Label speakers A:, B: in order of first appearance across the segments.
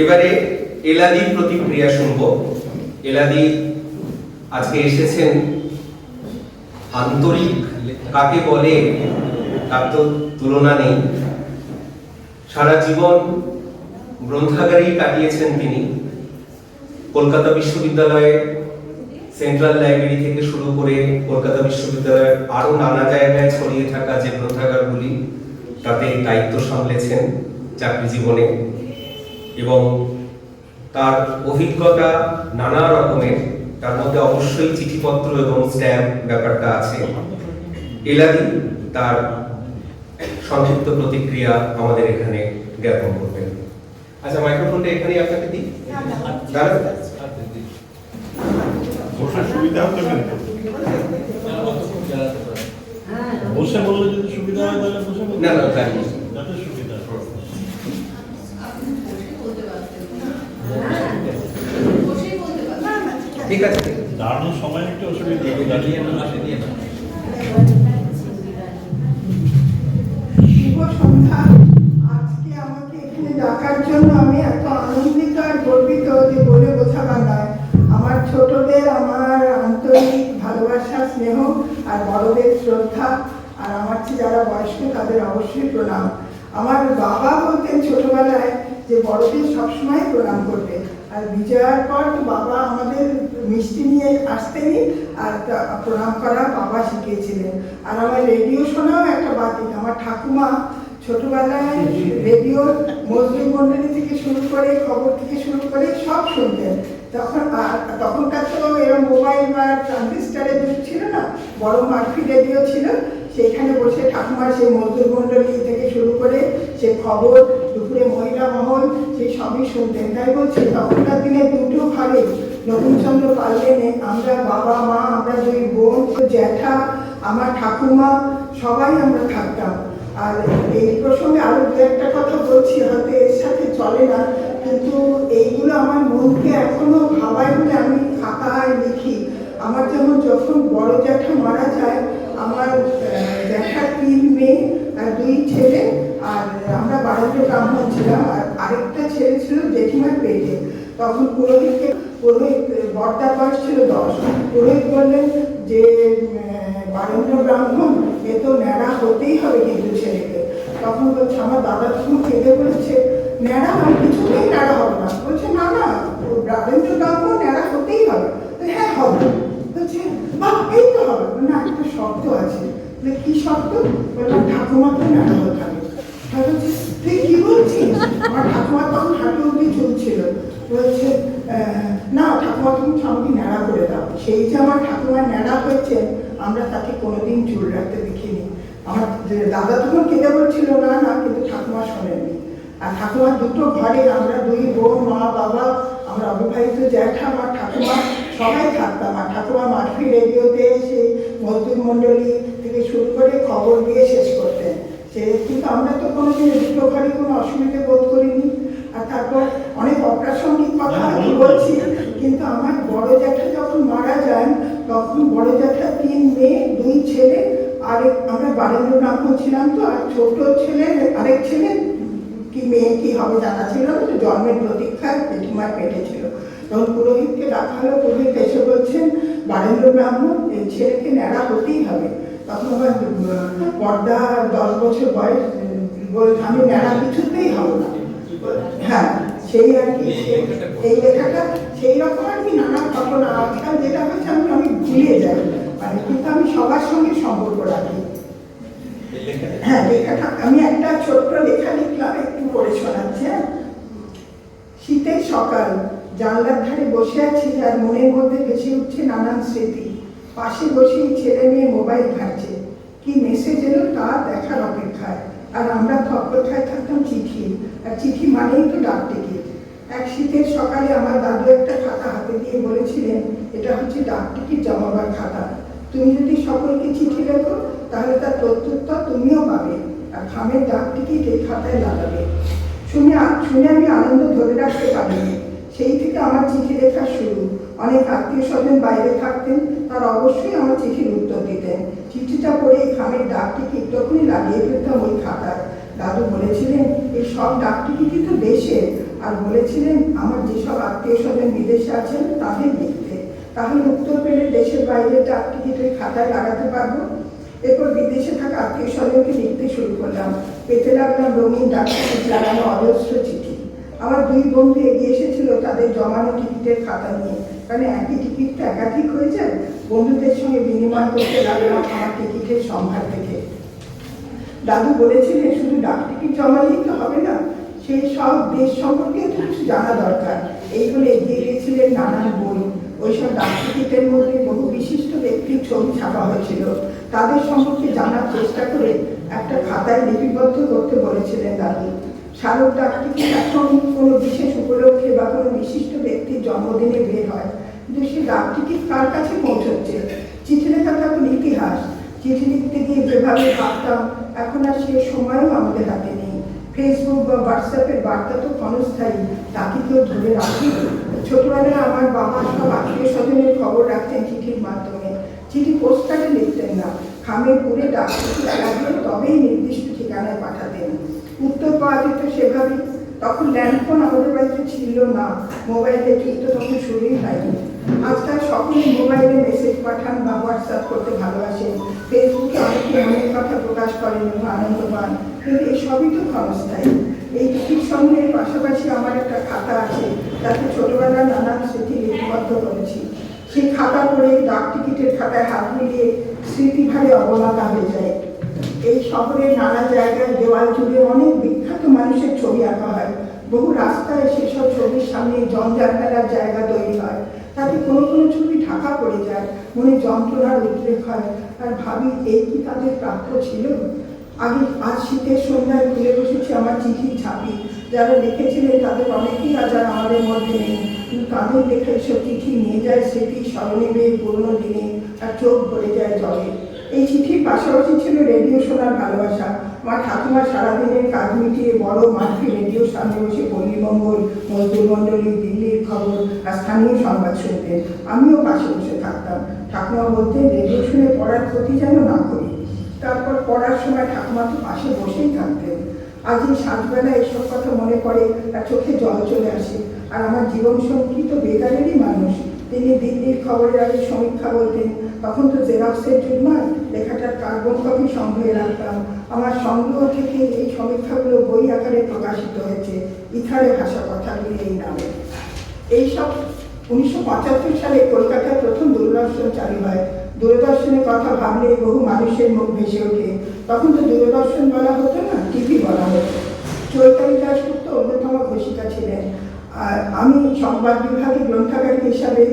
A: এবারে এলাদি প্রতিক্রিয়া শুনব। এলাদি, আজকে এসেছেন আন্তরিক, কাকে বলে তার তো তুলনা নেই। সারা জীবন গ্রন্থাগারেই কাটিয়েছেন তিনি। কলকাতা বিশ্ববিদ্যালয়ে সেন্ট্রাল লাইব্রেরি থেকে শুরু করে কলকাতা বিশ্ববিদ্যালয়ের আরও নানা জায়গায় ছড়িয়ে থাকা যে গ্রন্থাগারগুলি, তাতে দায়িত্ব সামলেছেন চাকরি জীবনে এবং তার অভিজ্ঞতা নানা রকমের। তার মধ্যে অবশ্যই চিঠিপত্র এবং স্ট্যাম্প ব্যাপারটা আছে। এলাদি তার সংক্ষিপ্ত প্রতিক্রিয়া আমাদের এখানে জ্ঞাপন করবেন। আচ্ছা মাইক্রোফোনটা এখানেই আপনাকে দিই। দাঁড়ান।
B: বসার সুবিধা হতো কিন্তু
C: জন্য আমি এত আনন্দিত আর গর্বিত যে বলে বোঝাবার নয়। আমার ছোটদের, আমার আন্তরিক ভালোবাসা, স্নেহ আর বড়দের শ্রদ্ধা আর আমার চেয়ে যারা বয়স্ক তাদের অবশ্যই প্রণাম। আমার বাবা বলতেন ছোটবেলায় যে বড়দের সবসময় প্রণাম করবে। আর বিজয়ার পর তো বাবা আমাদের মিষ্টি নিয়ে আসতেনই আর প্রণাম করা বাবা শিখিয়েছিলেন। আর আমার রেডিও শোনাও একটা বাতিল আমার ঠাকুমা ছোটবেলায় রেডিও মজদুর মন্ডলী থেকে শুরু করে, খবর থেকে শুরু করে সব শুনতেন। তখন তখনকার তো এরকম মোবাইল বা ট্রানজিস্টারের যুগ ছিল না, বড় মার্ফি রেডিও ছিল। সেখানে বসে ঠাকুমার সেই মজদুর মন্ডলী থেকে শুরু করে সে খবর, দুপুরে মহিলা মহল, সেই সবই শুনতেন। তাই বলছি, তখনকার দিনে দুটো ঘরে নবীনচন্দ্র পাল্লেনে আমরা বাবা, মা, আমরা দুই বোন, জ্যাঠা, আমার ঠাকুমা, সবাই আমরা থাকতাম। আর এই প্রসঙ্গে আরও দু একটা কথা বলছি হয়তো এর সাথে চলে না কিন্তু এইগুলো আমার মনকে এখনও ভাবায় বলে আমি খাতায় লিখি। আমার যেমন যখন বড় জ্যাঠা মারা যায় আমার আহ, তিন মেয়ে আর দুই ছেলে আর আমরা বাড়িতে ব্রাহ্মণ ছিলাম আর আরেকটা ছেলে ছিল জেঠিমার পেটে। তখন পুরোহিতকে পুরোহিত বর্দার বয়স ছিল দশ। পুরোহিত বললেন যে বারেন্দ্র ব্রাহ্মণ এ তো ন্যাড়া হতেই হবে কিন্তু ছেলেকে। তখন বলছে আমার দাদা তখন কেঁদে বলেছে ন্যাড়া আমি কিছুতেই ন্যাড়া হবে না। বলছে না না বারেন্দ্র ব্রাহ্মণ ন্যাড়া হতেই হবে। তো হ্যাঁ হবে। বলছে বাহ এই তো হবে। না একটা শব্দ আছে। বলে, কি শব্দ বললাম ঠাকুমাকে ন্যাড়া হতে হবে। তুই কি বলছিস? আমার ঠাকুমা তখন হাঁটু অব্দি চলছিল বলছে না, ঠাকুমা তুমি আমাকে ন্যাড়া করে দাও। সেই যে আমার ঠাকুমা ন্যাড়া হয়েছে, আমরা তাকে কোনোদিন চুল রাখতে দেখিনি। আমার দাদা তখন কেঁদে বলছিল, না না, কিন্তু ঠাকুমা শোনেননি। আর ঠাকুমার দুটো ঘরে আমরা দুই বোন, মা, বাবা, আমরা অবিবাহিত জ্যাঠা আমার ঠাকুমা, সবাই থাকতাম। আর ঠাকুমা মাঠি রেডিওতে সেই মজদুর মণ্ডলী থেকে শুরু করে খবর দিয়ে শেষ করতেন। সে কিন্তু আমরা তো কোনোদিন দুটো ঘরে কোনো অসুবিধে বোধ তারপর অনেক অপ্রাসঙ্গিক কথা আমি বলছি কিন্তু আমার বড় জ্যাঠা যখন মারা যান তখন বড় জ্যাঠা তিন মেয়ে দুই ছেলে আরেক আমরা বারেন্দ্র ব্রাহ্মণ ছিলাম তো আর ছোট ছেলে আরেক ছেলে কি মেয়ে কি হবে জানা ছিল না তো জন্মের প্রতীক্ষায় জেঠিমার পেটে ছিল। তখন পুরোহিতকে ডাকা হলো পুরোহিত এসে বলছেন বারেন্দ্র ব্রাহ্মণ ছেলেকে ন্যাড়া হতেই হবে। তখন আমার পর্দা দশ বছর বয়স আমি ন্যাড়া কিছুতেই হব না। হ্যাঁ সেই আর কি এই লেখাটা সেই রকম আর কি নানা ঘটনা। আজকাল যেটা হচ্ছে আমি আমি ভুলে যাই মানে কিন্তু আমি সবার সঙ্গে সম্পর্ক রাখি। হ্যাঁ লেখাটা আমি একটা ছোট্ট লেখা লিখলাম একটু পড়ে শোনাচ্ছি। হ্যাঁ? শীতের সকাল জানলার ধারে বসে আছি আর মনের মধ্যে ভেসে উঠছে নানান স্মৃতি। পাশে বসেই ছেলে মেয়ে মোবাইল ঘাটছে। কি মেসেজ এলো তা দেখার অপেক্ষায়। আর আমরা তো অপেক্ষায় থাকতাম চিঠি আর চিঠি মানেই তো ডাক টিকিট। এক শীতের সকালে আমার দাদু একটা খাতা হাতে দিয়ে বলেছিলেন, এটা হচ্ছে ডাক টিকিট, জমাবার খাতা। তুমি যদি সকলকে চিঠি লেখো, তাহলে তার প্রত্যুত্তর তুমিও পাবে আর খামের ডাক টিকিট এই খাতায় লাগাবে। শুনে শুনে আমি আনন্দ ধরে রাখতে পারিনি। সেই থেকে আমার চিঠি লেখা শুরু। অনেক আত্মীয় স্বজন বাইরে থাকতেন, তারা অবশ্যই আমার চিঠির উত্তর দিতেন। চিঠিটা পড়ে এই খামের ডাক টিকিট তখনই লাগিয়ে ফেলতাম ওই খাতায়। দাদু বলেছিলেন, এই সব ডাক টিকিটই তো দেশের আর বলেছিলেন, আমার যেসব আত্মীয় স্বজন বিদেশে আছেন, তাদের দেখতে। তাহলে উত্তর পেলে দেশের বাইরে ডাক টিকিট ওই খাতায় লাগাতে পারব? এরপর বিদেশে থাকা আত্মীয় স্বজনকে লিখতে শুরু করলাম। পেতে লাগলাম রঙিন ডাক টিকিট লাগানো অজস্র চিঠি। আমার দুই বন্ধু এগিয়ে এসেছিল তাদের জমানো টিকিটের খাতা নিয়ে। কারণ একই টিকিট তো একাধিক হয়ে যায়? বন্ধুদের সঙ্গে বিনিময় করতে লাগলাম আমার টিকিটের সম্ভার থেকে। দাদু বলেছিলেন শুধু ডাক টিকিট জমালেই তো হবে না। সেই সব দেশ সম্পর্কে কিছু জানা দরকার। এই বলে এগিয়ে গিয়েছিলেন নানান বই ওইসব ডাক টিকিটের মধ্যে বহু বিশিষ্ট ব্যক্তির ছবি ছাপা হয়েছিল। তাদের সম্পর্কে জানার চেষ্টা করে একটা খাতায় লিপিবদ্ধ করতে বলেছিলেন দাদু। স্মারক ডাক টিকিট এখন কোনো বিশেষ উপলক্ষে বা কোনো বিশিষ্ট ব্যক্তির জন্মদিনে বের হয়। কিন্তু সেই ডাক টিকিট কার কাছে পৌঁছচ্ছে? চিঠি লেখা তো ইতিহাস। চিঠি লিখতে গিয়ে যেভাবে ভাবতাম এখন আর সে সময়ও আমাদের হাতে নেই। ফেসবুক বা হোয়াটসঅ্যাপের বার্তা তো ক্ষণস্থায়ী, তাকে কেউ ধরে রাখি ছোটবেলায় আমার বাবা সব আত্মীয় স্বজনের খবর রাখতেন চিঠির মাধ্যমে। চিঠি পোস্টকার্ডে লিখতেন না। খামে পুরে ডাক লাগিয়ে তবেই নির্দিষ্ট ঠিকানায় পাঠাতেন। উত্তর পাওয়া যেত সেভাবেই। তখন ল্যান্ডফোন আমাদের বাড়িতে ছিল না। মোবাইলের তো তখন শুরুই হয়নি। আজকাল সকলেই মোবাইলে মেসেজ পাঠান বা হোয়াটসঅ্যাপ করতে ভালোবাসেন। ফেসবুকে অনেকে অনেক কথা প্রকাশ করেন এবং আনন্দ পান। কিন্তু এসবই তো ক্ষণস্থায়ী এই টিকিট সংগ্রহের পাশাপাশি আমার একটা খাতা আছে তাতে ছোটবেলার নানান স্মৃতি লিপিবদ্ধ করেছি। সেই খাতা পড়ে ডাক টিকিটের খাতায় হাত মিলিয়ে স্মৃতিভাবে অবমাতা হয়ে যায়। এই শহরের নানা জায়গায় দেওয়াল জুড়ে অনেক বিখ্যাত মানুষের ছবি আঁকা হয়। বহু রাস্তায় সেসব ছবির সামনে জঞ্জাল ফেলার জায়গা তৈরি হয়। তাতে কোনো কোনো ছবি ঢাকা পড়ে যায়, মনে যন্ত্রণার উদ্রেক হয়। আর ভাবি, এই কি তাদের প্রাপ্য ছিল? আগে আজ শীতের সন্ধ্যায় খুলে বসেছি আমার চিঠির ছাপি। যারা লিখেছিলেন তাদের অনেকেই আজ আর আমাদের মধ্যে নেই। তাদের লেখা এসব চিঠি নিয়ে যায় স্মৃতি স্মরণে বেয়ে পুরোনো দিনে আর চোখ ভরে যায় জলে। এই চিঠির পাশাপাশি ছিল রেডিও শোনার ভালোবাসা। আমার ঠাকুমা সারাদিনের কাজ মিটিয়ে বড় মাঠে রেডিওর সামনে বসে পল্লীমঙ্গল মজদুর মণ্ডলী দিল্লির খবর আর স্থানীয় সংবাদ শুনতেন আমিও পাশে বসে থাকতাম। ঠাকুমা বলতেন, রেডিও শুনে পড়ার ক্ষতি যেন না করি। তারপর পড়ার সময় ঠাকুমা তো পাশে বসেই থাকতেন। আজ এই সাতবেলা এসব কথা মনে পড়ে আর চোখে জল চলে আসে। আর আমার জীবন সঙ্গী তো বেকারেরই মানুষ। তিনি দিল্লির খবরের আগে সমীক্ষা বলতেন, তখন তো জেরক্সের যুগ নয়, লেখাটার কার্বন কপি সংগ্রহে রাখতাম। আমার সংগ্রহ থেকে এই সমীক্ষাগুলো বই আকারে প্রকাশিত হয়েছে ইথারে ভাষা কথাগুলি এই নামে। এইসব উনিশশো পঁচাত্তর সালে কলকাতায় প্রথম দূরদর্শন চালু হয়। দূরদর্শনের কথা ভাবলে বহু মানুষের মুখ ভেসে ওঠে। তখন তো দূরদর্শন বলা হতো না, টিভি বলা হতো। চৈতালি দাসগুপ্ত অন্যতম ঘোষিকা ছিলেন। আর আমি সংবাদ বিভাগে গ্রন্থাগারিক হিসাবে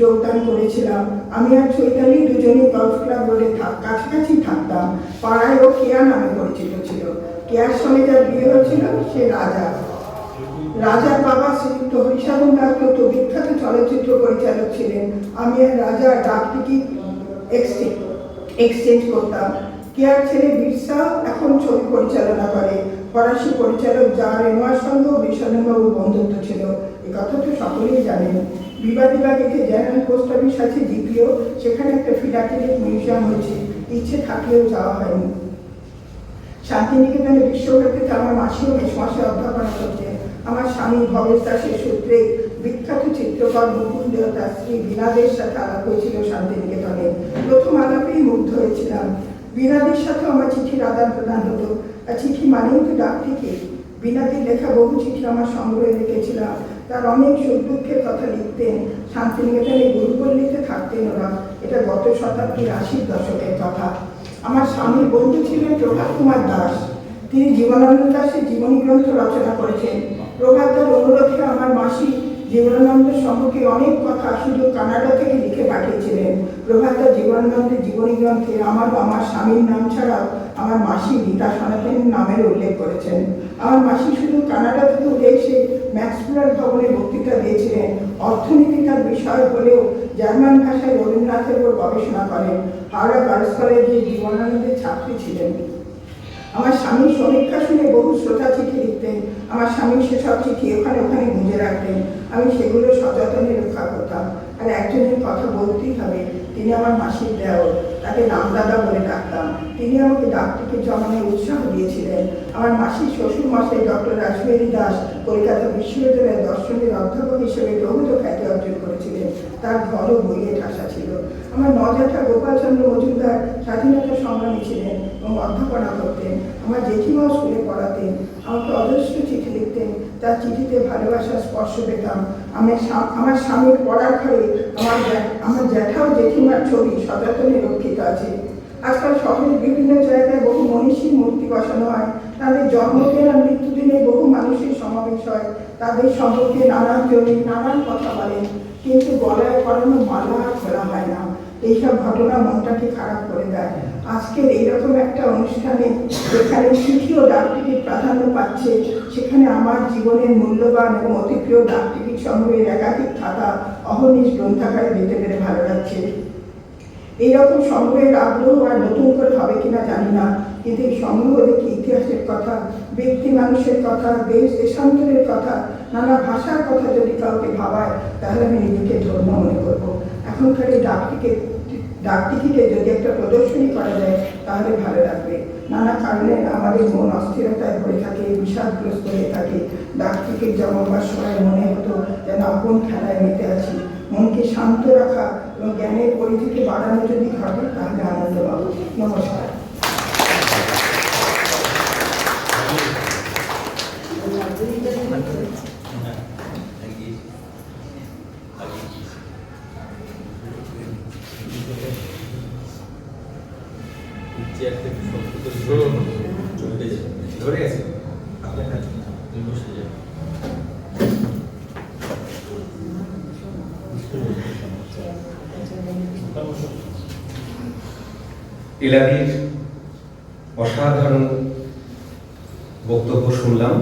C: যোগদান করেছিলাম। আমি আর চৈতালি দুজনেই গল্ফ ক্লাব বলে কাছাকাছি থাকতাম। পাড়ায় ও কেয়া নামে পরিচিত ছিল। কেয়ার সঙ্গে যার বিয়ে হয়েছিল, সে রাজা। রাজার বাবা শ্রীযুক্ত হরিসাধন দত্ত তো বিখ্যাত চলচ্চিত্র পরিচালক ছিলেন। আমি আর রাজা ডাক টিকিট এক্সচেঞ্জ এক্সচেঞ্জ করতাম। কেয়ার ছেলে বিরসা এখন ছবি পরিচালনা করে। ফরাসি পরিচালক যা রেনোয়ার সঙ্গেও বিষণবাবু বন্ধুত্ব ছিল। এ কথা তো সকলেই জানেন। বিবাদীবাগে যে জেনারেল পোস্ট অফিস আছে জিপিও সেখানে একটা ফিলাটেলিক মিউজিয়াম হয়েছে। ইচ্ছে থাকলেও যাওয়া হয়নি। শান্তিনিকেতনে বিশ্বভারতীতে আমার মাসিও মেশমাসে অধ্যাপনা করতেন আমার স্বামী ভবেশ দাসের সূত্রে বিখ্যাত চিত্রকর মুকুল তার স্ত্রী বীণাদের সাথে আলাপ হয়েছিল শান্তিনিকেতনে। প্রথম আলাপেই মুগ্ধ হয়েছিলাম। বীণাদের সাথে আমার চিঠির আদান প্রদান হতো। আর চিঠি মানেই তো ডাক থেকে বীণাদির লেখা বহু চিঠি আমার সংগ্রহে রেখেছিলাম। তার অনেক সুখ দুঃখের কথা লিখতেন। শান্তিনিকেতনে গুরুপল্লীতে থাকতেন ওরা। এটা গত শতাব্দীর আশির দশকের কথা। আমার স্বামীর বন্ধু ছিলেন প্রভাত কুমার দাস। তিনি জীবনানন্দ দাসের জীবনী গ্রন্থ রচনা করেছেন। প্রভাতার অনুরোধে আমার মাসি জীবনানন্দ সম্পর্কে অনেক কথা শুধু কানাডা থেকে লিখে পাঠিয়েছিলেন। প্রভাতা জীবনানন্দের জীবনী গ্রন্থে আমার আমার স্বামীর নাম ছাড়াও আমার মাসি রীতা সনাতনের নামের উল্লেখ করেছেন। আমার মাসি শুধু কানাডা থেকে উঠে এসে ম্যাক্সপুরার ভবনে বক্তৃতা দিয়েছিলেন। অর্থনীতি তার বিষয় হলেও জার্মান ভাষায় রবীন্দ্রনাথের উপর গবেষণা করেন। হাওড়া গার্লস কলেজে জীবনানন্দের ছাত্রী ছিলেন। আমার স্বামী সমীক্ষা শুনে বহু শ্রোতা চিঠি লিখতেন। আমার স্বামী সেসব চিঠি ওখানে ওখানে গুঁজে রাখতেন। আমি সেগুলো সযত্নে রক্ষা করতাম। আর একজনের কথা বলতেই হবে, তিনি আমার মাসির দেওর। তাকে রামদাদা বলে ডাকতাম। তিনি আমাকে ডাকটিকে জমানোর উৎসাহ দিয়েছিলেন। আমার মাসির শ্বশুর মশাই ডক্টর রাসবিহারী দাস কলকাতা বিশ্ববিদ্যালয়ের দর্শনের অধ্যাপক হিসেবে বহুত খ্যাতি অর্জন করেছিলেন। তার ঘরও বইয়ে ঠাসা আমার নজাঠা গোপালচন্দ্র মজুমদার স্বাধীনতা সংগ্রামী ছিলেন এবং অধ্যাপনা করতেন। আমার জেঠিমাও স্কুলে পড়াতেন। আমাকে অজস্র চিঠি লিখতেন, তার চিঠিতে ভালোবাসার স্পর্শ পেতাম। আমি আমার স্বামীর পড়ার ঘরে আমার আমার জ্যাঠা ও জেঠিমার ছবি সযত্নে রক্ষিত আছে। আজকাল শহরের বিভিন্ন জায়গায় বহু মনীষীর মূর্তি বসানো হয়। তাদের জন্মদিন আর মৃত্যুদিনে বহু মানুষের সমাবেশ হয়। তাদের সম্পর্কে নানান জনে নানান কথা বলেন। কিন্তু গলায় পরানো মালা খোলা হয় না। এইসব ঘটনা মনটাকে খারাপ করে দেয়। আজকের এইরকম একটা অনুষ্ঠানে যেখানে চিঠি ও ডাক টিকিট প্রাধান্য পাচ্ছে, সেখানে আমার জীবনের মূল্যবান এবং অতি প্রিয় ডাক টিকিট সংগ্রহের একাধিক খাতা অহনিশ গ্রন্থাগারে দিতে পেরে ভালো লাগছে। এইরকম সংগ্রহের আগ্রহ আর নতুন করে হবে কিনা জানি না, কিন্তু এই সংগ্রহ দেখে ইতিহাসের কথা, ব্যক্তি মানুষের কথা, দেশ দেশান্তরের কথা, নানা ভাষার কথা যদি কাউকে ভাবায়, তাহলে আমি নিজেকে ধন্য মনে করব। এখনকার এই ডাক টিকিট ডাক যদি একটা প্রদর্শনী করা যায়, তাহলে ভালো লাগবে। নানা কারণে আমাদের মন অস্থিরতায় ভরে থাকে, বিষাদগ্রস্ত হয়ে থাকে। ডাক টিকিট জমাবার সময় মনে হতো যেন আপন খেলায় মেতে আছি। মনকে শান্ত রাখা এবং জ্ঞানের পরিধিকে বাড়ানো যদি ঘটে, তাহলে আনন্দ পাবো। নমস্কার।
A: ধরে আছে আপনার কাছে ইলাদির অসাধারণ বক্তব্য শুনলাম।